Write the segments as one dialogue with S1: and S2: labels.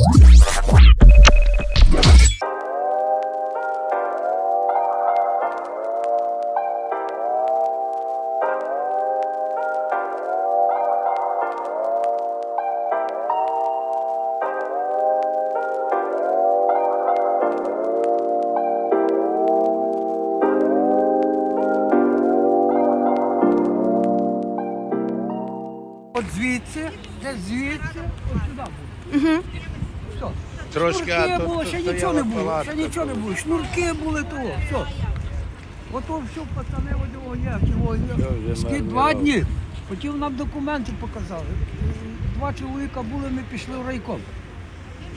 S1: От звідси, де звідси, от сюди буде. Все.
S2: Трошки,
S1: Шнурки
S2: а то-
S1: було, ще нічого не було,
S2: палатка
S1: ще нічого не було. Шнурки були того, все. Ото все, пацани, одього є, чого є.
S2: вже
S1: Скільки два
S2: нормально.
S1: дні. Хотів нам документи показали. Два чоловіка були, ми пішли в райком.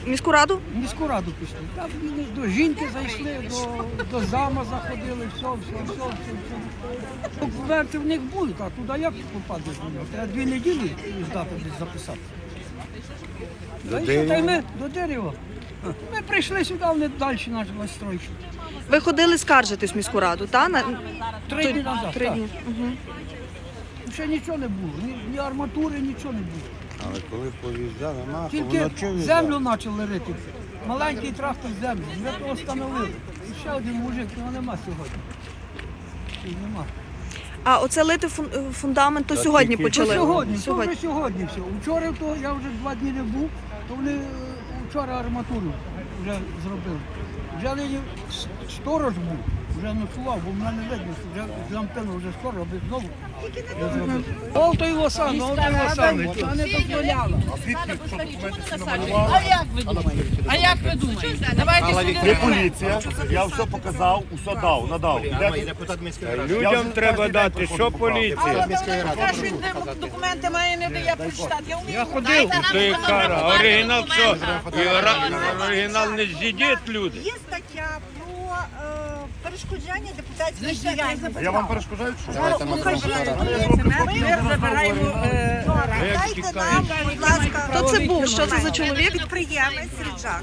S3: Міську раду?
S1: В міську раду пішли. Там вони до жінки зайшли, до, до зама заходили, все, все, все, все, все. Документи в них будуть, а туди як попадеш? Треба дві неділі здати десь записати. Та й що, ми до дерева. Ми прийшли сюди, вони далі почали стройки.
S3: Ви ходили скаржитись в міську раду, та? На...
S1: Три дні назад.
S3: Три
S1: так.
S3: дні. Угу.
S1: Ще нічого не було, ні, ні арматури, нічого не було.
S2: Але коли пов'їжджали, нахуй,
S1: Тільки
S2: воно
S1: землю почали рити. Маленький трактор землю. Ми того встановили. І ще один мужик, його нема сьогодні. Його Нема.
S3: А оце лити фун- фундамент, то сьогодні
S2: тільки-
S3: почали?
S1: Сьогодні, то вже сьогодні все. Вчора то я вже два дні не був, то вони е, вчора арматуру вже зробили. Взяли нині сторож був, вже ночував, бо в мене видно, що вже з лампину вже скоро, аби знову я зробив. Ол той лосан, ол той лосан, вона не дозволяла.
S4: А як ви думаєте? А як ви думаєте? Давайте сюди.
S5: Не поліція, я все показав, усе дав, надав.
S2: Людям треба дати, що поліція?
S4: Документи має не дає прочитати. Я вмію.
S1: Я ходив.
S2: То є кара. Оригінал що? Оригінал не з'їдять люди.
S6: Є стаття про перешкоджання депутатської діяльності.
S5: Я вам перешкоджаю, що?
S4: Ми забираємо е,
S6: Дайте нам, будь ласка,
S3: Хто це був? Що це за чоловік?
S6: підприємець Ріджак.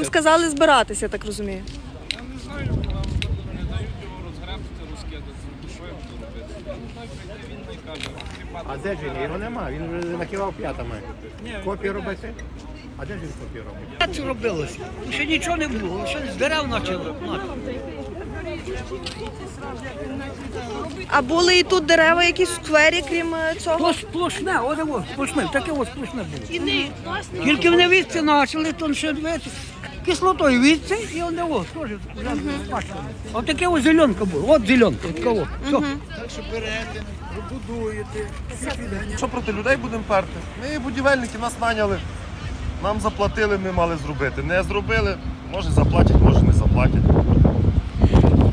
S3: Вам сказали збиратися, я так розумію.
S2: А де ж він? Його нема, він вже накивав п'ятами. Копію робити? А де ж він копію робить?
S1: Як це робилося? Ще нічого не було, ще з дерев почали.
S3: А були і тут дерева якісь в сквері, крім е, цього?
S1: То сплошне, от ось сплошне, таке ось сплошне було. Тільки вони віці почали, то ще віці, кислотою віці, і вони ось теж бачили. От таке ось зеленка була, от зеленка, от кого. Все.
S5: Що проти людей будемо перти? Ми будівельники, нас наняли, нам заплатили, ми мали зробити. Не зробили, може заплатять, може не заплатять.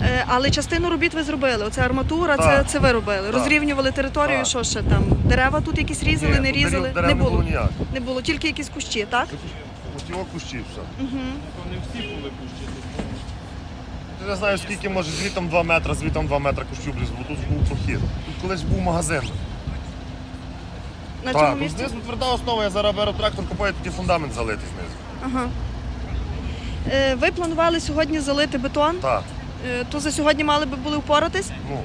S3: Е, Але частину робіт ви зробили. Оце арматура, це,
S5: Так.
S3: це ви робили.
S5: Так.
S3: Розрівнювали територію,
S5: Так.
S3: що ще там? Дерева тут якісь різали,
S5: Ні,
S3: не
S5: тут
S3: різали?
S5: дерев
S3: не
S5: не
S3: було.
S5: було ніяк.
S3: Не було, тільки якісь кущі, так?
S5: От його кущі все. Угу. Я не знаю, скільки може звітом 2 метри, звітом 2 метри близько, бо тут був прохід. Тут колись був магазин.
S3: На
S5: Так,
S3: цьому
S5: тут
S3: місці?
S5: знизу тверда основа, я зараз беру трактор, купаю, тоді фундамент залити знизу.
S3: Ага. Е, Ви планували сьогодні залити бетон,
S5: Так,
S3: Е, то за сьогодні мали би були впоратись.
S5: ну,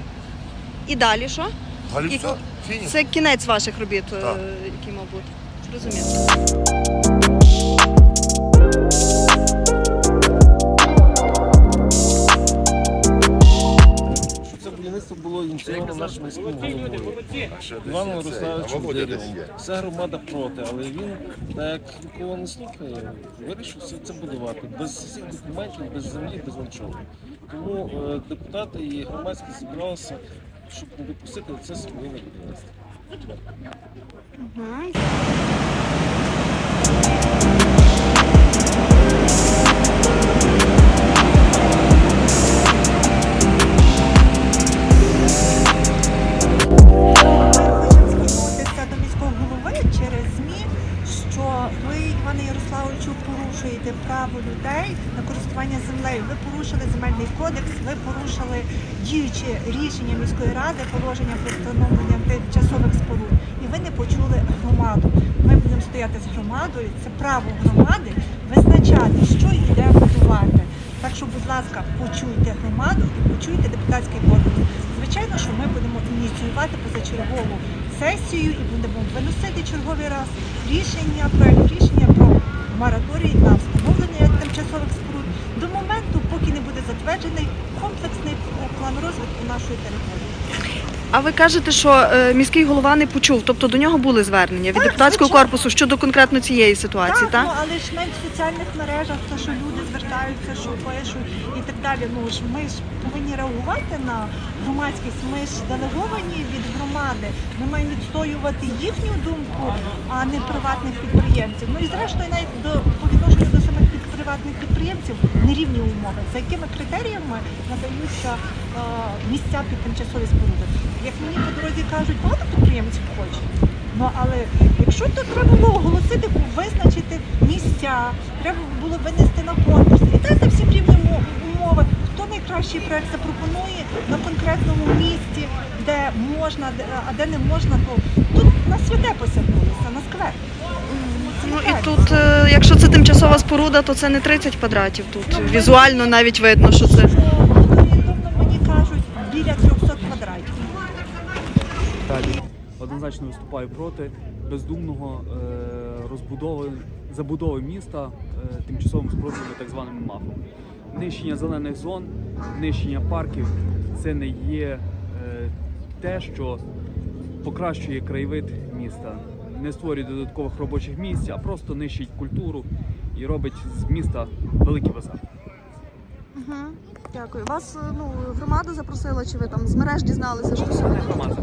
S3: І далі що?
S5: далі
S3: І-
S5: все, фініш.
S3: Це кінець ваших робіт, е,
S5: Так.
S3: який мав бути. Зрозуміло.
S7: Це будівництво було ініційовано нашим міським головою Іваном Деревом. Вся громада проти, але він, так як нікого не слухає, вирішив все це будувати. Без всіх документів, без землі, без нічого. Тому е, депутати і громадськість зібралися, щоб не допустити це своє будівництво.
S6: Uhum. Порушили земельний кодекс, ви порушили діюче рішення міської ради, положення про встановлення тимчасових споруд, і ви не почули громаду. Ми будемо стояти з громадою. Це право громади визначати, що і де будувати. Так що, будь ласка, почуйте громаду і почуйте депутатський корпус. Звичайно, що ми будемо ініціювати позачергову сесію і будемо виносити черговий раз рішення, проект рішення про мораторій на встановлення тимчасових споруд до моменту, поки не буде затверджений комплексний план розвитку нашої території.
S3: А ви кажете, що е, міський голова не почув, тобто до нього були звернення від депутатського корпусу щодо конкретно цієї ситуації,
S6: так,
S3: так?
S6: ну але ж навіть в соціальних мережах, то що люди звертаються, що пишуть і так далі. Ну ж ми ж повинні реагувати на громадськість. Ми ж делеговані від громади. Ми маємо відстоювати їхню думку, а не приватних підприємців. Ну і зрештою, навіть до приватних підприємців нерівні умови. За якими критеріями надаються е, місця під тимчасові споруди? Як мені по дорозі кажуть, багато підприємців хочуть. Ну але якщо то треба було оголосити, визначити місця, треба було винести на конкурс і дати всім рівні умови. Хто найкращий проект запропонує на конкретному місці, де можна, а де не можна, то тут на святе посягнулося, на сквер.
S3: Ну і тут, е, якщо це тимчасова споруда, то це не 30 квадратів. Тут візуально навіть видно, що це.
S6: Орієнтовно мені кажуть біля 300 квадратів.
S8: Далі однозначно виступаю проти бездумного е, розбудови забудови міста е, тимчасовими спорудами, так званими мафами. Нищення зелених зон, нищення парків це не є е, те, що покращує краєвид міста, не створює додаткових робочих місць, а просто нищить культуру і робить з міста великий базар.
S3: Угу. Дякую. Вас ну громада запросила, чи ви там з мереж дізналися, що сьогодні?
S8: Громада